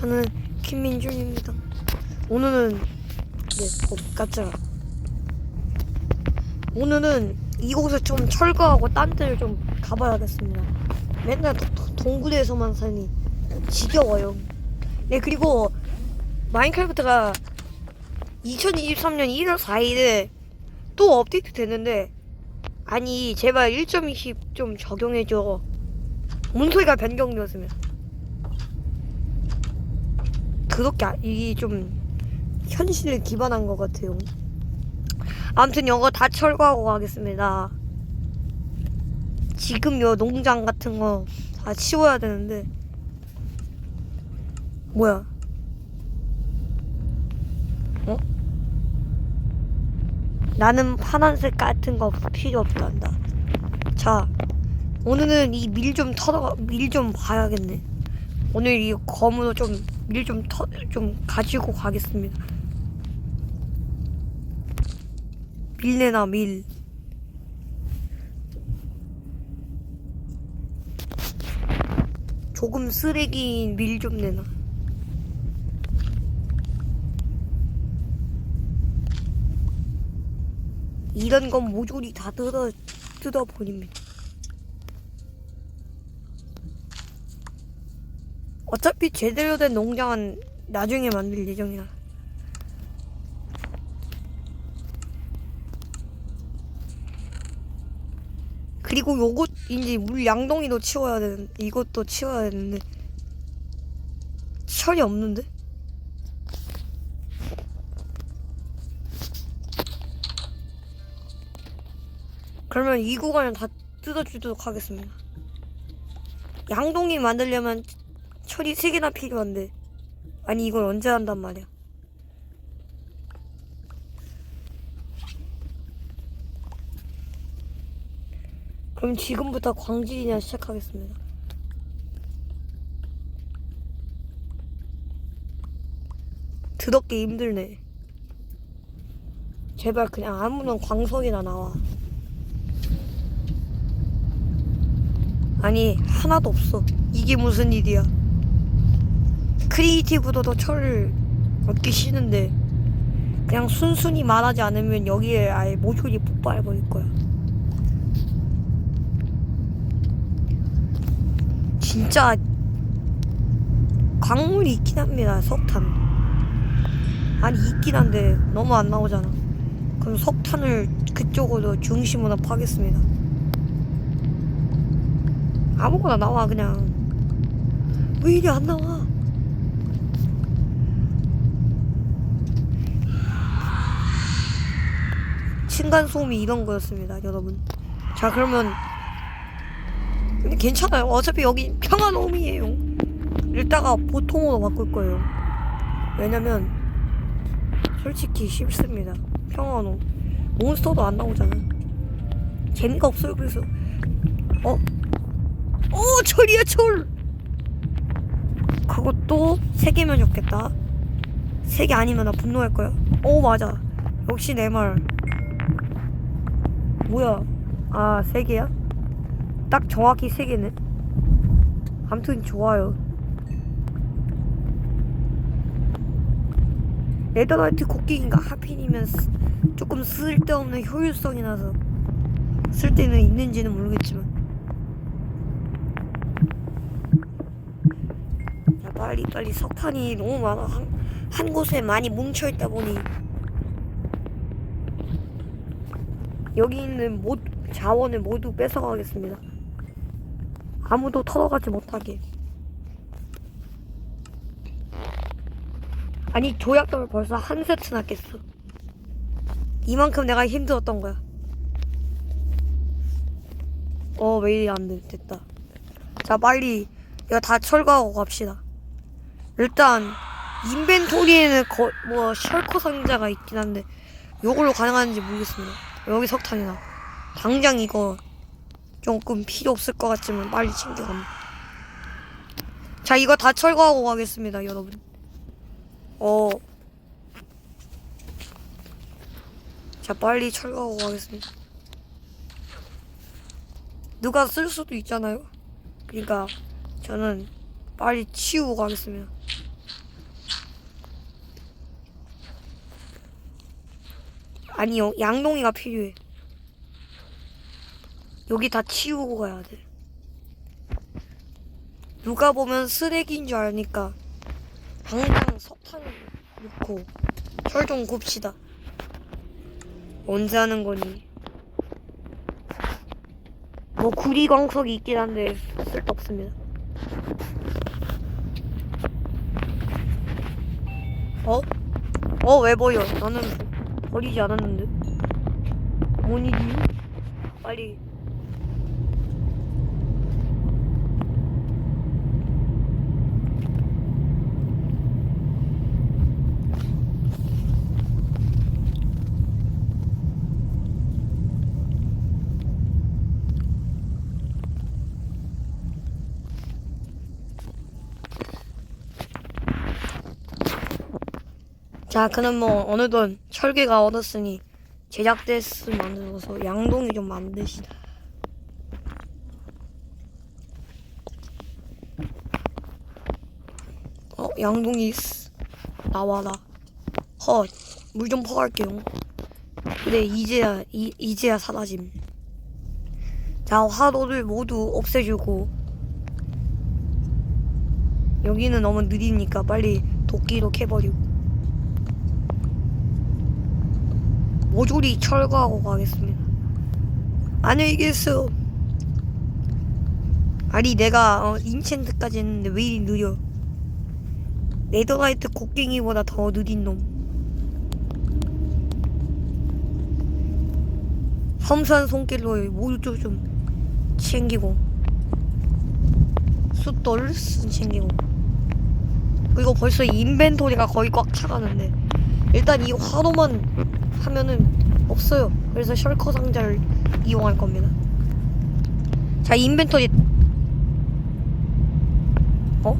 저는 김민준입니다. 오늘은 네, 어, 깜짝아. 오늘은 이곳을 좀 철거하고 딴 데를 좀 가봐야겠습니다. 맨날 도- 도- 동굴에서만 사니 지겨워요. 네 그리고 마인크래프트가 2023년 1월 4일에 또 업데이트 됐는데 아니 제발 1.20 좀 적용해줘. 문소리가 변경되었으면. 그렇게 아- 이게 좀 현실에 기반한 것 같아요. 아무튼 이거 다 철거하고 가겠습니다. 지금 요 농장 같은 거 다 치워야 되는데 뭐야? 어? 나는 파란색 같은 거 필요 없단다. 자, 오늘은 이 밀 좀 털어 밀 좀 봐야겠네. 오늘 이 검으로 좀 밀좀터좀 가지고 가겠습니다. 밀내나 밀. 조금 쓰레기인 밀 좀 내놔. 이런 건 모조리 다 뜯어 뜯어 버립니다. 어차피 제대로 된 농장은 나중에 만들 예정이라. 그리고 요것 이제 물 양동이도 치워야 되는 이것도 치워야 되는데 철이 없는데? 그러면 이 구간을 다 뜯어주도록 하겠습니다. 양동이 만들려면 철이 세 개나 필요한데 아니 이걸 언제 한단 말이야? 그럼 지금부터 광질이나 시작하겠습니다. 드럽게 힘들네. 제발 그냥 아무나 광석이나 나와. 아니 하나도 없어. 이게 무슨 일이야? 크리에이티브도 철을 얻기 싫은데 그냥 순순히 말하지 않으면 여기에 아예 모조리 폭발해버릴 거야. 진짜 광물이 있긴 합니다. 석탄. 아니 있긴 한데 너무 안 나오잖아. 그럼 석탄을 그쪽으로 중심으로 파겠습니다. 아무거나 나와 그냥. 왜 이리 안 나와? 층간 소음이 이런 거였습니다, 여러분. 자 그러면 근데 괜찮아요. 어차피 여기 평화노음이에요. 이따가 보통으로 바꿀 거예요. 왜냐면 솔직히 싫습니다. 평화노. 몬스터도 안 나오잖아. 재미가 없어요. 그래서 어? 어 철이야 철. 그것도 세 개면 좋겠다. 세 개 아니면 나 분노할 거야. 오 맞아. 역시 내 말. 뭐야? 아 세 개야? 딱 정확히 세 개네. 아무튼 좋아요. 레더라이트 곡괭이가 하필이면 쓰- 조금 쓸데없는 효율성이 나서 쓸데는 있는지는 모르겠지만 자 빨리 빨리 석탄이 너무 많아 한, 한 곳에 많이 뭉쳐있다 보니 여기 있는 모 자원을 모두 뺏어가겠습니다. 아무도 털어가지 못하게. 아니 조약돌 벌써 한 세트나 깼어. 이만큼 내가 힘들었던 거야. 어 왜 이리 안 돼? 됐다. 자 빨리 이거 다 철거하고 갑시다. 일단 인벤토리에는 거, 뭐 셜커 상자가 있긴 한데 요걸로 가능한지 모르겠습니다. 여기 석탄이나 당장 이거 조금 필요 없을 것 같지만 빨리 챙겨갑니다. 자 이거 다 철거하고 가겠습니다 여러분. 어. 자 빨리 철거하고 가겠습니다. 누가 쓸 수도 있잖아요. 그러니까 저는 빨리 치우고 가겠습니다. 아니요, 양동이가 필요해. 여기 다 치우고 가야 돼. 누가 보면 쓰레기인 줄 아니까 당장 석탄 넣고 철 좀 굽시다. 언제 하는 거니? 뭐 구리광석이 있긴 한데 쓸데없습니다. 어? 어, 왜 버려? 나는 버리지 않았는데. 뭔 일이? 빨리. 자, 그럼 뭐 어느덧 철개가 얻었으니 제작대스 만들어서 양동이 좀 만드시다. 어, 양동이 쓰- 나와라. 헛, 물좀 퍼갈게요. 그래, 이제야 이, 이제야 사라짐. 자, 화로를 모두 없애주고 여기는 너무 느리니까 빨리 도끼로 캐버리고. 모조리 철거하고 가겠습니다. 안녕히 계세요. 아니 내가 어, 인챈트까지 했는데 왜 이리 느려? 네더라이트 곡괭이보다 더 느린 놈. 섬세한 손길로 모두 좀 챙기고 숫돌 챙기고 그리고 벌써 인벤토리가 거의 꽉 차가는데 일단 이 화로만 하면은 없어요. 그래서 셜커 상자를 이용할 겁니다. 자, 인벤토리. 어?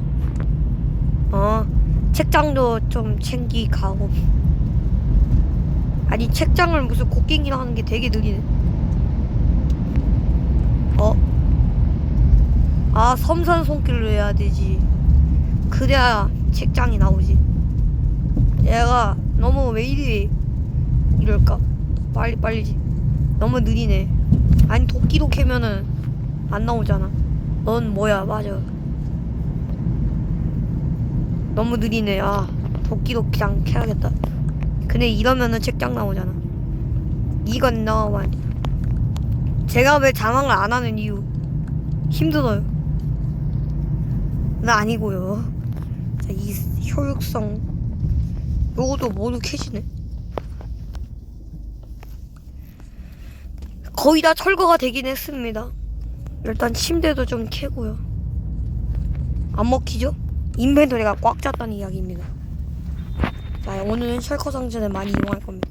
어, 책장도 좀 챙기가고. 아니, 책장을 무슨 곡괭이랑 하는 게 되게 느리네. 어? 아, 섬산 손길로 해야 되지. 그래야 책장이 나오지. 얘가 너무 왜 이리 이럴까? 빨리 빨리지. 너무 느리네. 아니 도끼도 캐면은 안 나오잖아. 넌 뭐야? 맞아. 너무 느리네. 아 도끼도 그냥 캐야겠다. 근데 이러면은 책장 나오잖아. 이건 나와만. 제가 왜 자망을 안 하는 이유 힘들어요. 나 아니고요. 자, 이 효율성 요것도 모두 캐시네. 거의 다 철거가 되긴 했습니다. 일단 침대도 좀 캐고요. 안 먹히죠? 인벤토리가 꽉 찼다는 이야기입니다. 자, 오늘은 셜커 상자를 많이 이용할 겁니다.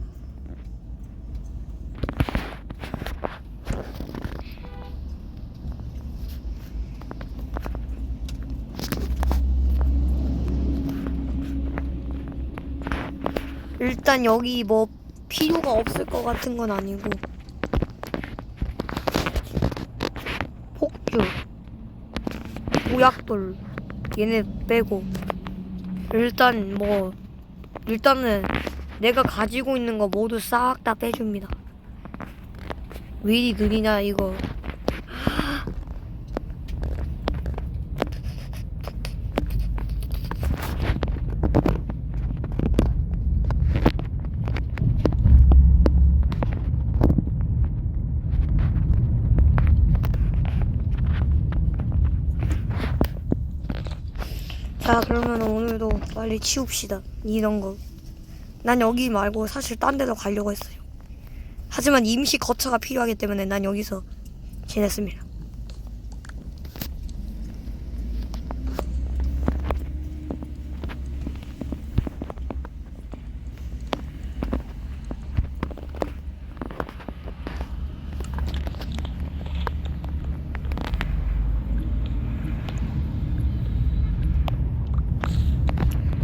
일단 여기 뭐 필요가 없을 것 같은 건 아니고 폭주 모약돌 얘네 빼고. 일단 뭐 일단은 내가 가지고 있는 거 모두 싹 다 빼줍니다. 왜 이리 느리냐 이거 자 그러면 오늘도 빨리 치웁시다. 이런 거. 난 여기 말고 사실 딴 데도 가려고 했어요. 하지만 임시 거처가 필요하기 때문에 난 여기서 지냈습니다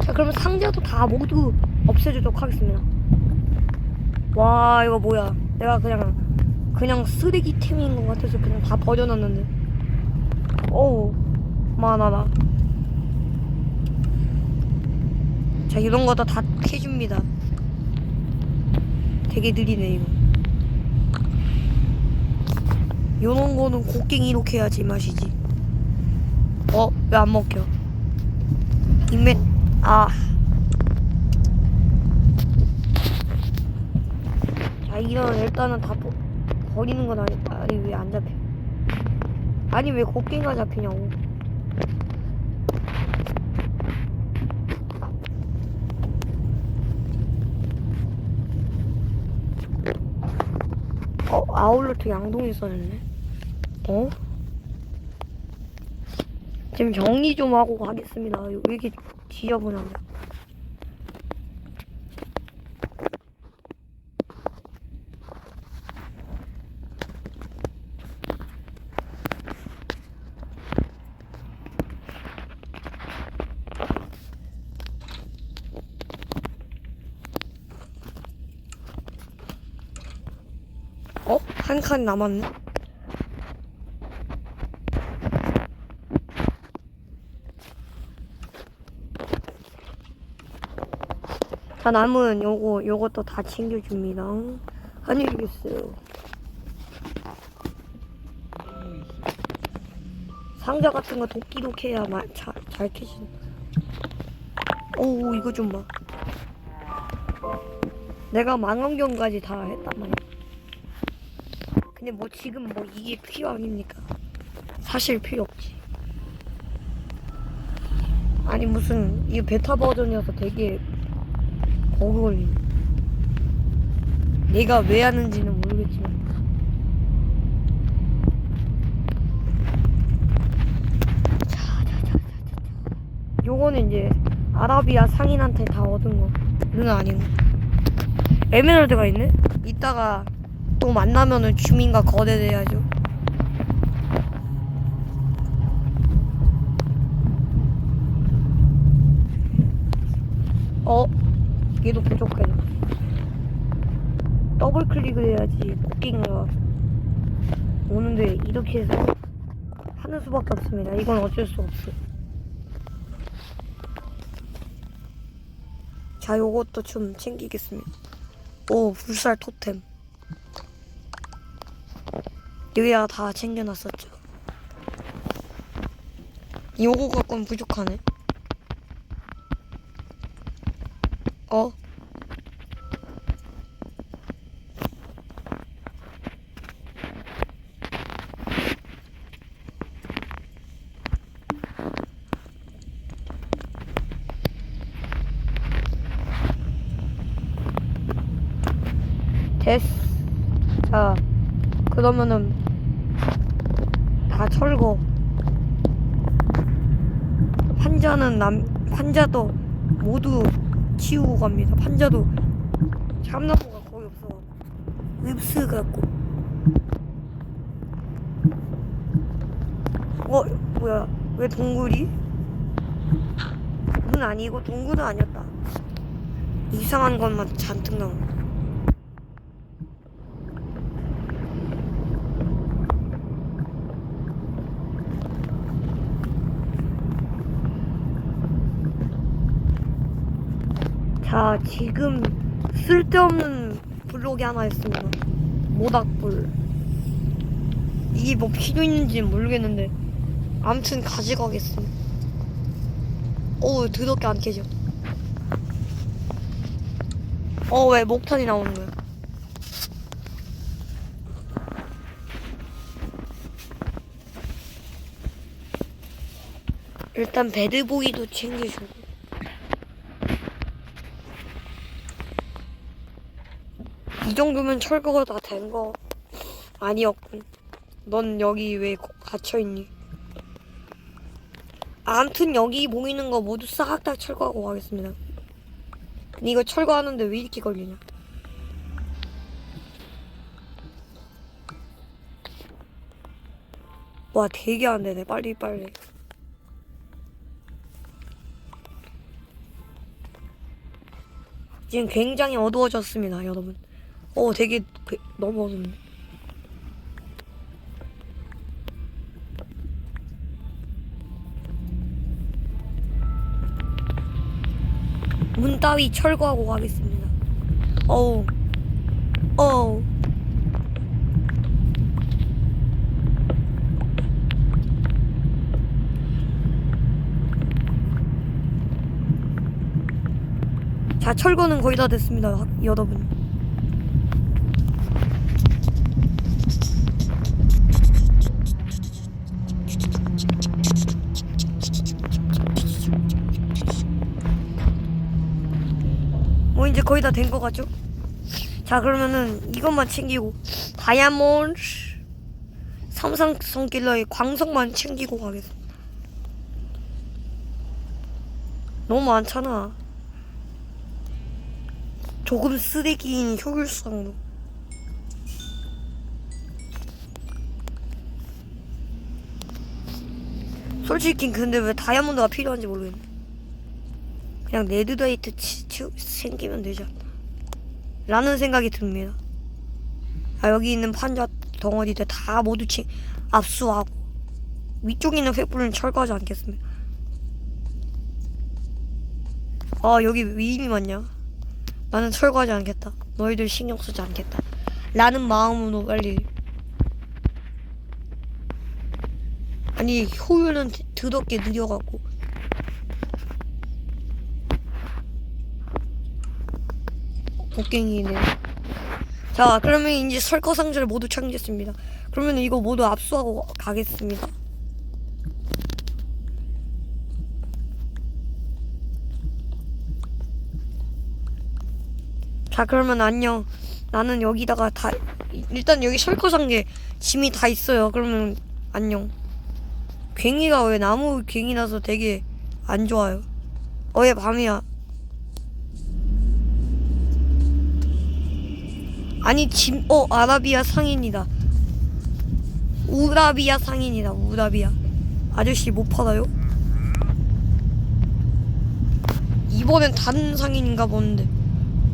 자 그러면 상자도 다 모두 없애주도록 하겠습니다 와 이거 뭐야 내가 그냥 그냥 쓰레기템인 것 같아서 그냥 다 버려놨는데 어우 많아나 자 이런 거도 다 캐줍니다 되게 느리네 이거. 요런 거는 곡괭이 이렇게 해야지 맛이지. 어? 왜 안 먹혀? 인맨 아. 자 이런 일단은 다 버, 버리는 건 아니 아니 왜 안 잡혀? 아니 왜 곡괭이가 잡히냐고. 어 아울러트 양동이 써졌네. 어? 지금 정리 좀 하고 가겠습니다. 왜 이렇게 지저분하냐. 어? 한칸 남았네? 자, 남은 요거, 요것도 다 챙겨줍니다. 안녕히 계세요. 상자 같은 거 도끼도끼 해야 마, 잘, 잘 캐진. 오, 이거 좀 봐. 내가 망원경까지 다 했단 말이야. 근데 뭐 지금 뭐 이게 필요 아닙니까? 사실 필요 없지. 아니 무슨 이거 베타 버전이어서 되게 버그 걸리네. 내가 왜 하는지는 모르겠지만. 요거는 이제 아라비아 상인한테 다 얻은 거 는 아니고. 에메랄드가 있네? 이따가 또 만나면은 주민과 거래돼야죠. 어? 얘도 부족해. 더블 클릭을 해야지 곡괭이가 오는데 이렇게 해서 하는 수밖에 없습니다. 이건 어쩔 수 없어. 자, 요것도 좀 챙기겠습니다. 오, 불살 토템. 여기다가 다 챙겨놨었죠. 요거 갖고는 부족하네. 어? 됐어. 자, 그러면은 다 철거. 환자는 남 환자도 모두 치우고 갑니다. 환자도 참나무가 거의 없어. 읍스 갖고. 어 뭐야? 왜 동굴이? 는 아니고 동굴은 아니었다. 이상한 것만 잔뜩 나오네. 자, 지금 쓸데없는 블록이 하나 있습니다. 모닥불. 이게 뭐 필요 있는지는 모르겠는데. 아무튼 가져가겠습니다. 오, 드럽게 안 캐져. 어, 왜 목탄이 나오는 거야? 일단 배드보이도 챙겨주고. 이 정도면 철거가 다 된 거 아니었군. 넌 여기 왜 거- 갇혀있니? 암튼 여기 보이는 거 모두 싹 다 철거하고 가겠습니다. 근데 이거 철거하는데 왜 이렇게 걸리냐? 와 되게 안 되네. 빨리 빨리. 지금 굉장히 어두워졌습니다, 여러분. 어, 되게 그- 너무 어둡네. 문 따위 철거하고 가겠습니다. 어우, 어. 자, 철거는 거의 다 됐습니다, 학- 여러분. 다된것 같죠? 자 그러면은 이것만 챙기고 다이아몬드 삼성성 킬러의 광석만 챙기고 가겠습니다. 너무 많잖아. 조금 쓰레기인 효율성도. 솔직히 근데 왜 다이아몬드가 필요한지 모르겠네. 그냥 치, 생기면 되지 않나. 라는 생각이 듭니다. 아, 여기 있는 판자 덩어리들 다 모두 치, 압수하고 위쪽에 있는 횃불은 철거하지 않겠습니다. 아 여기 위임이 많냐? 나는 철거하지 않겠다. 너희들 신경 쓰지 않겠다. 라는 마음으로 빨리 아니 효율은 드- 드럽게 느려갖고 곡괭이네. 자, 그러면 이제 설거 상자를 모두 챙겼습니다. 그러면 이거 모두 압수하고 가겠습니다. 자, 그러면 안녕. 나는 여기다가 다 일단 여기 설거 상자에 짐이 다 있어요. 그러면 안녕. 괭이가 왜 나무 괭이 나서 되게 안 좋아요. 어예 밤이야. 아니 짐, 어 아라비아 상인이다. 우라비아 상인이다. 우라비아. 아저씨 못 팔아요? 이번엔 다른 상인인가 보는데.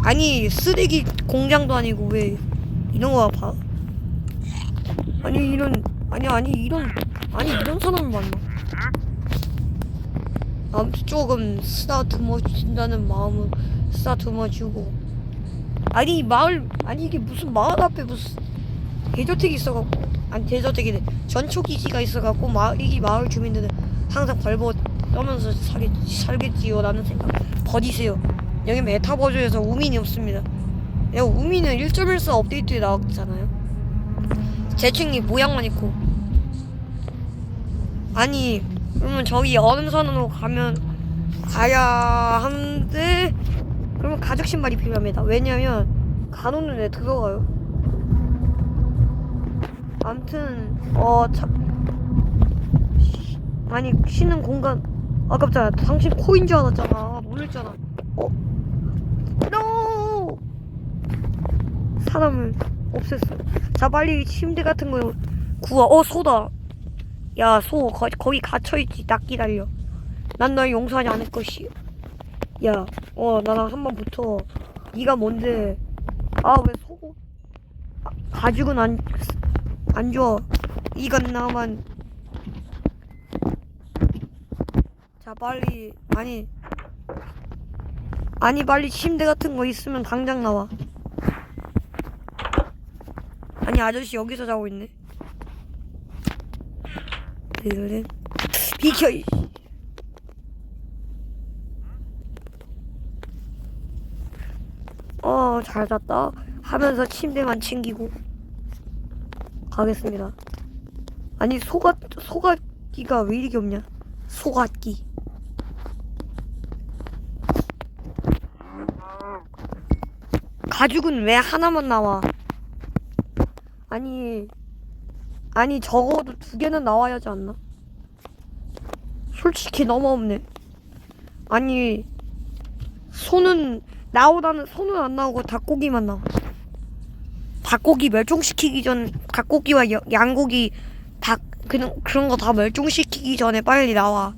아니 쓰레기 공장도 아니고 왜 이런 거 봐? 아니 이런 아니 아니 이런 아니 이런 사람 만나. 아무튼 조금 쓰다듬어 준다는 마음을 쓰다듬어 주고. 아니 마을 아니 이게 무슨 마을 앞에 무슨 대저택이 있어갖고 아니 대저택이네. 전초기지가 있어갖고 마을 이 마을 주민들은 항상 벌벌 떠면서 살겠, 살겠지요 라는 생각. 버리세요. 여기 메타버즈에서 우민이 없습니다. 내가 우민은 1.14 업데이트에 나왔잖아요. 재층이 모양만 있고. 아니 그러면 저기 얼음산으로 가면 가야 하는데 그러면 가죽 신발이 필요합니다. 왜냐면 간호는 왜 들어가요? 암튼 어 참. 아니 쉬는 공간 아깝잖아. 당신 코인 줄 알았잖아. 몰랐잖아. 어? NO! 사람을 없앴어. 자 빨리 침대 같은 거 구워. 어 소다. 야 소 거기 갇혀있지. 딱 기다려. 난 널 용서하지 않을 것이오. 야, 어, 나랑 한번 붙어. 네가 뭔데? 아, 왜 속옷? 아, 가죽은 안, 안 줘. 이건 나만. 자, 빨리. 아니. 아니, 빨리 침대 같은 거 있으면 당장 나와. 아니, 아저씨 여기서 자고 있네. 비켜, 이. 어, 잘 잤다. 하면서 침대만 챙기고 가겠습니다. 아니, 소가, 소각기가 왜 이렇게 없냐? 소각기. 가죽은 왜 하나만 나와? 아니, 아니, 적어도 두 개는 나와야 하지 않나? 솔직히 너무 없네. 아니, 소는 나오다는 손은 안 나오고 닭고기만 나와. 닭고기 멸종시키기 전 닭고기와 여- 양고기 닭 그런 그런 거 다 멸종시키기 전에 빨리 나와.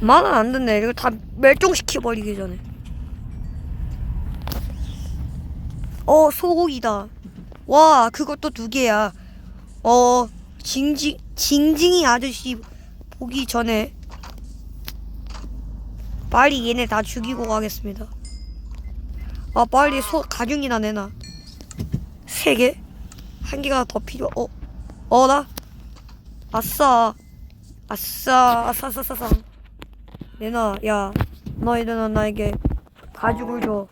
말은 안 듣네. 이거 다 멸종시켜 버리기 전에. 어 소고기다. 와 그것도 두 개야. 어 징징 징징이 아저씨 보기 전에 빨리 얘네 다 죽이고 가겠습니다. 아 빨리 소 가중이나 내놔 세 개? 한 개가 더 필요 어? 어 나? 아싸. 아싸. 아싸 아싸 아싸 내놔 야. 너희들은 나에게 가죽을 줘.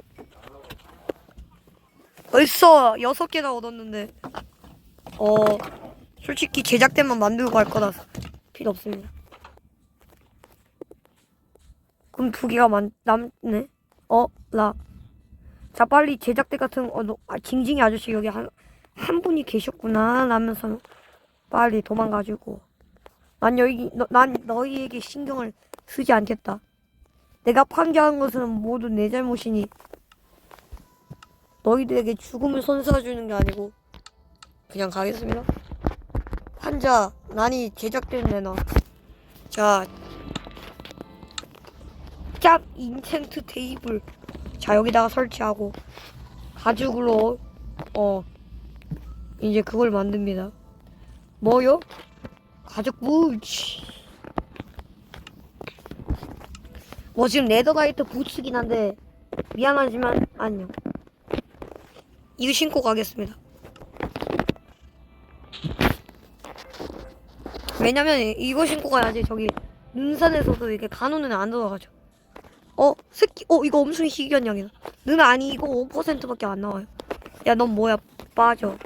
벌써 여섯 개나 얻었는데. 어 솔직히 제작대만 만들고 갈 거라서 필요 없습니다 그럼 두 개가 만, 남네? 어? 나. 자 빨리 제작대 같은 어, 너, 아, 징징이 아저씨 여기 한, 한 분이 계셨구나 라면서 빨리 도망가지고. 난 여기 너, 난 너희에게 신경을 쓰지 않겠다. 내가 판결한 것은 모두 내 잘못이니 너희들에게 죽음을 선사해주는 게 아니고 그냥 가겠습니다. 환자 난이 제작된 내놔 자 짭 인챈트 테이블. 자 여기다가 설치하고 가죽으로 어 이제 그걸 만듭니다. 뭐요? 가죽 무치 뭐 지금 레더라이트 부츠긴 한데 미안하지만 안녕 이거 신고 가겠습니다. 왜냐면 이거 신고 가야지 저기 눈산에서도 이렇게 간호는 안 들어가죠. 어 새끼 어 이거 엄청 희귀한 양이다. 는 아니 이거 5%밖에 안 나와요. 야 넌 뭐야? 빠져.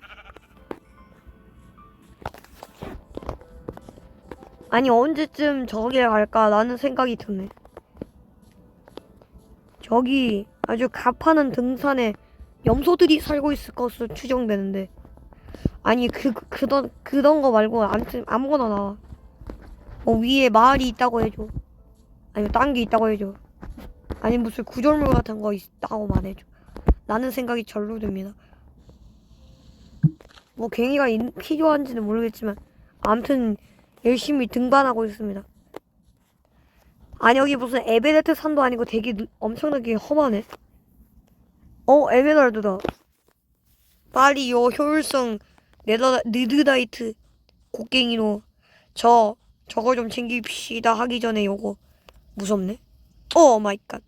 아니 언제쯤 저기에 갈까? 라는 생각이 드네. 저기 아주 가파른 등산에 염소들이 살고 있을 것으로 추정되는데. 아니 그 그던 그던 거 말고 아무튼 아무거나 나와. 뭐 위에 마을이 있다고 해줘. 아니면 딴 게 있다고 해줘 아니 무슨 구절물 같은 거 있다고만 해줘. 라는 생각이 절로 듭니다. 뭐 괭이가 있- 필요한지는 모르겠지만 아무튼 열심히 등반하고 있습니다. 아니 여기 무슨 에베레트 산도 아니고 되게 누- 엄청나게 험하네. 어 에메랄드다. 빨리 요 효율성 네더 느드다이트 곡괭이로 저 저거 좀 챙깁시다 하기 전에 요거 무섭네. 오 마이 갓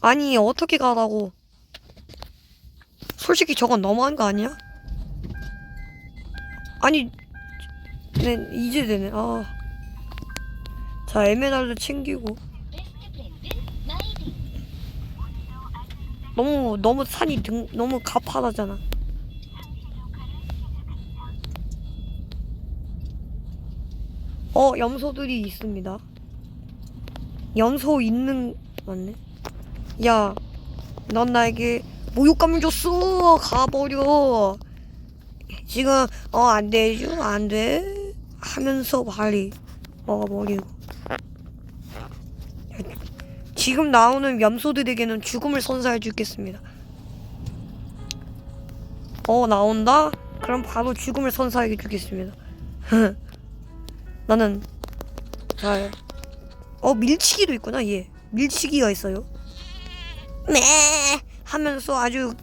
아니 어떻게 가라고? 솔직히 저건 너무한 거 아니야? 아니 네 이제 되네. 아. 자 에메랄드 챙기고. 너무 너무 산이 등, 너무 가파르잖아. 어 염소들이 있습니다. 염소 있는 맞네 야 넌 나에게 모욕감을 줬어. 가버려. 지금 어 안 되죠 안 돼. 하면서 빨리 먹어버리고. 지금 나오는 염소들에게는 죽음을 선사해 주겠습니다. 어 나온다? 그럼 바로 죽음을 선사해 주겠습니다. 나는 잘 어 밀치기도 있구나 얘. 밀치기가 있어요 네. 하면서 아주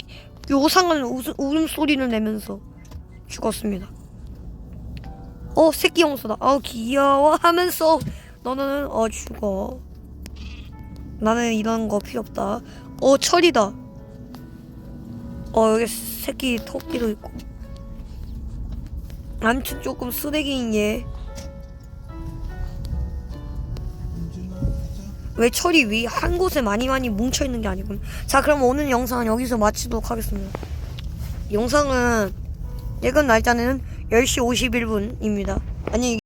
요상한 웃음, 울음소리를 내면서 죽었습니다. 어 새끼 용소다. 어 귀여워. 하면서 너는 어 죽어. 나는 이런 거 필요 없다. 어 철이다. 어 여기 새끼 토끼도 있고. 암튼 조금 쓰레기인 얘 왜 철이 위 한 곳에 많이 많이 뭉쳐 있는 게 아니군. 자, 그럼 오늘 영상은 여기서 마치도록 하겠습니다. 영상은 예건 날짜는 10시 51분입니다. 아니